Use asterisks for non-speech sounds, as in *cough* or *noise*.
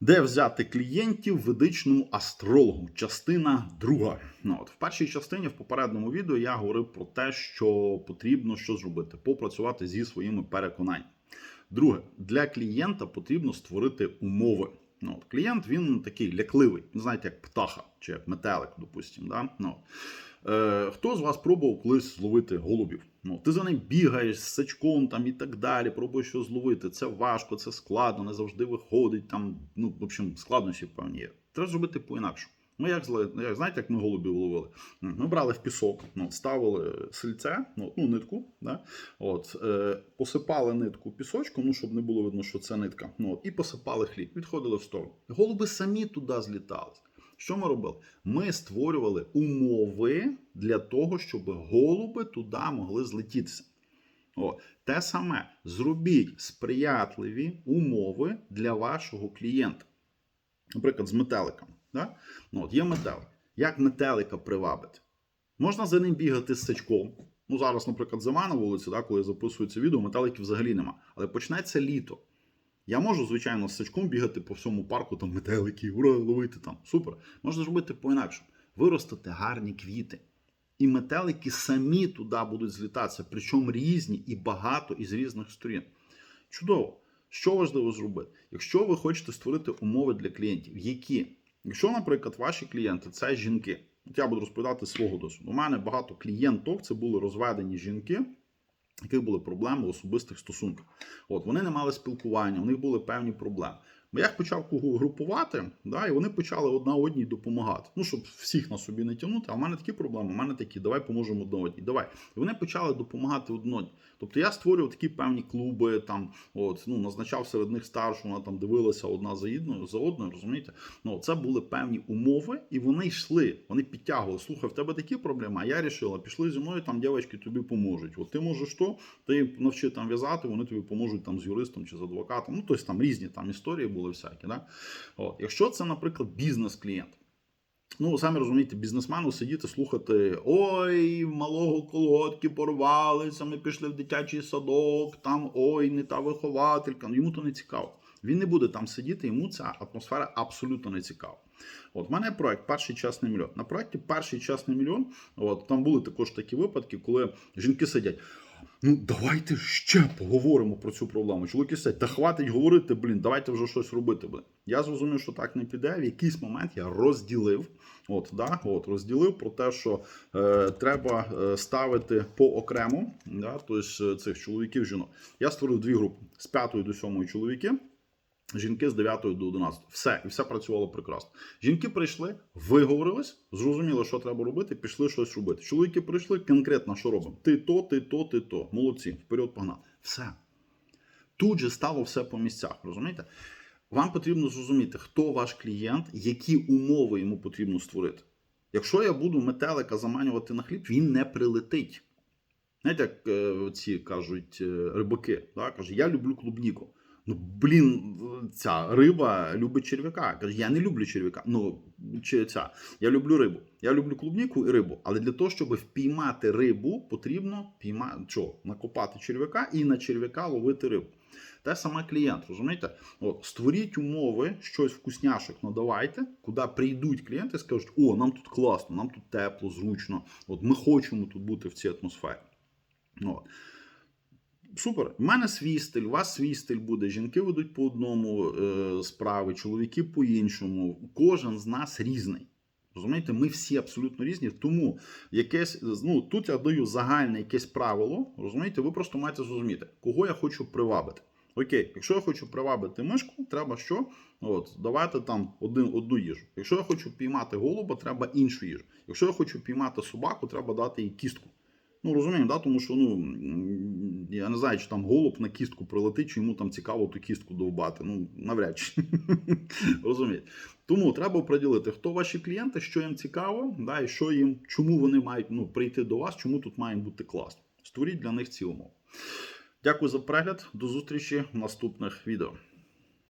Де взяти клієнтів ведичному астрологу? Частина друга. Ну от в першій частині в попередньому відео я говорив про те, що потрібно що зробити, попрацювати зі своїми переконаннями. Друге, для клієнта потрібно створити умови. Ну, от, клієнт він такий лякливий, знаєте, як птаха чи як метелик, допустимо. Да? Ну, Е, хто з вас пробував колись зловити голубів? Ну, ти за ним бігаєш з сачком там і так далі, пробуєш що зловити. Це важко, це складно, не завжди виходить. Там, ну, в общем, складнощі певні є. Треба зробити по-інакшому. Ми як, зла- як знаєте, як ми голубів ловили? Ми брали в пісок, ну, ставили сельце, ну, ну нитку, да? от, е, посипали нитку пісочком, ну, щоб не було видно, що це нитка. Ну, от, і посипали хліб, відходили в сторону. Голуби самі туди злітали. Що ми робили? Ми створювали умови для того, щоб голуби туди могли злетітися. О, те саме зробіть сприятливі умови для вашого клієнта. Наприклад, з метеликом. Да? Ну, от є метелик. Як метелика привабити? Можна за ним бігати з сачком. Ну, зараз, наприклад, зима на вулиці, да, коли я записую це відео, метеликів взагалі нема. Але почнеться літо. Я можу, звичайно, з сачком бігати по всьому парку, там метелики, ура, ловити там. Супер. Можна зробити по-інакшому. Виростити гарні квіти. І метелики самі туди будуть злітатися, причому різні і багато із різних сторін. Чудово. Що важливо зробити? Якщо ви хочете створити умови для клієнтів, які, якщо, наприклад, ваші клієнти це жінки, от я буду розповідати свого досвіду. У мене багато клієнток це були розведені жінки, яких були проблеми в особистих стосунках. От вони не мали спілкування, у них були певні проблеми. Я їх почав групувати, да, і вони почали одна одній допомагати. Ну, щоб всіх на собі не тягнути, а в мене такі проблеми, у мене такі, давай поможемо одна одній. Давай. І вони почали допомагати одній. Тобто я створював такі певні клуби, там, от, ну, назначав серед них старшу, вона там дивилася одна за одною, за одною, розумієте? Ну, це були певні умови, і вони йшли, вони підтягували. Слухай, в тебе такі проблеми, а я рішила, пішли зі мною, там дівчатки тобі поможуть. От ти можеш то, ти навчи там в'язати, вони тобі поможуть там з юристом чи з адвокатом. Ну, тобто там різні там історії були всякі. Да? От. Якщо це, наприклад, бізнес-клієнт. Ну, самі розумієте, бізнесмену сидіти, слухати: ой, в малого колодки порвалися, ми пішли в дитячий садок, там ой, не та вихователька. Ну, йому то не цікаво. Він не буде там сидіти, йому ця атмосфера абсолютно не цікава. От в мене проект Перший чесний мільйон. На проекті Перший чесний мільйон. От там були також такі випадки, коли жінки сидять. Ну, давайте ще поговоримо про цю проблему. Чоловіки сидять, та хватить говорити, блін, давайте вже щось робити. Блін. Я зрозумів, що так не піде. В якийсь момент я розділив. От, да, от, розділив про те, що е, треба е, ставити по окремо да, тобто, цих чоловіків жінок. Я створив дві групи з п'ятої до сьомої чоловіки. Жінки з 9 до 11. Все, і все працювало прекрасно. Жінки прийшли, виговорились, зрозуміли, що треба робити, пішли щось робити. Чоловіки прийшли, конкретно що робимо? Ти то, ти то, ти то. Молодці, вперед погнали. Все. Тут же стало все по місцях, розумієте? Вам потрібно зрозуміти, хто ваш клієнт, які умови йому потрібно створити. Якщо я буду метелика заманювати на хліб, він не прилетить. Знаєте, як е, ці кажуть е, рибаки, да? каже, я люблю клубніку. Ну, блін, ця риба любить черв'яка. Каже, я не люблю черв'яка. Ну, чи ця. Я люблю рибу. Я люблю клубніку і рибу. Але для того, щоб впіймати рибу, потрібно пійма... що? накопати черв'яка і на черв'яка ловити рибу. Те саме клієнт, розумієте? От, створіть умови, щось вкусняшок надавайте, куди прийдуть клієнти і скажуть, о, нам тут класно, нам тут тепло, зручно. От ми хочемо тут бути в цій атмосфері. От. Супер. У мене свій стиль, у вас свій стиль буде. Жінки ведуть по одному е, справи, чоловіки по іншому. Кожен з нас різний. Розумієте, ми всі абсолютно різні. Тому якесь, ну тут я даю загальне якесь правило. Розумієте, ви просто маєте зрозуміти, кого я хочу привабити. Окей, якщо я хочу привабити мишку, треба що? От, давайте там один, одну їжу. Якщо я хочу піймати голуба, треба іншу їжу. Якщо я хочу піймати собаку, треба дати їй кістку. Ну, розуміємо, да? тому що ну, я не знаю, чи там голуб на кістку прилетить, чи йому там цікаво ту кістку довбати. Ну, навряд чи. *laughs* Розумієте. Тому треба приділити, хто ваші клієнти, що їм цікаво, да, і що їм, чому вони мають ну, прийти до вас, чому тут має бути класно. Створіть для них ці умови. Дякую за перегляд. До зустрічі в наступних відео.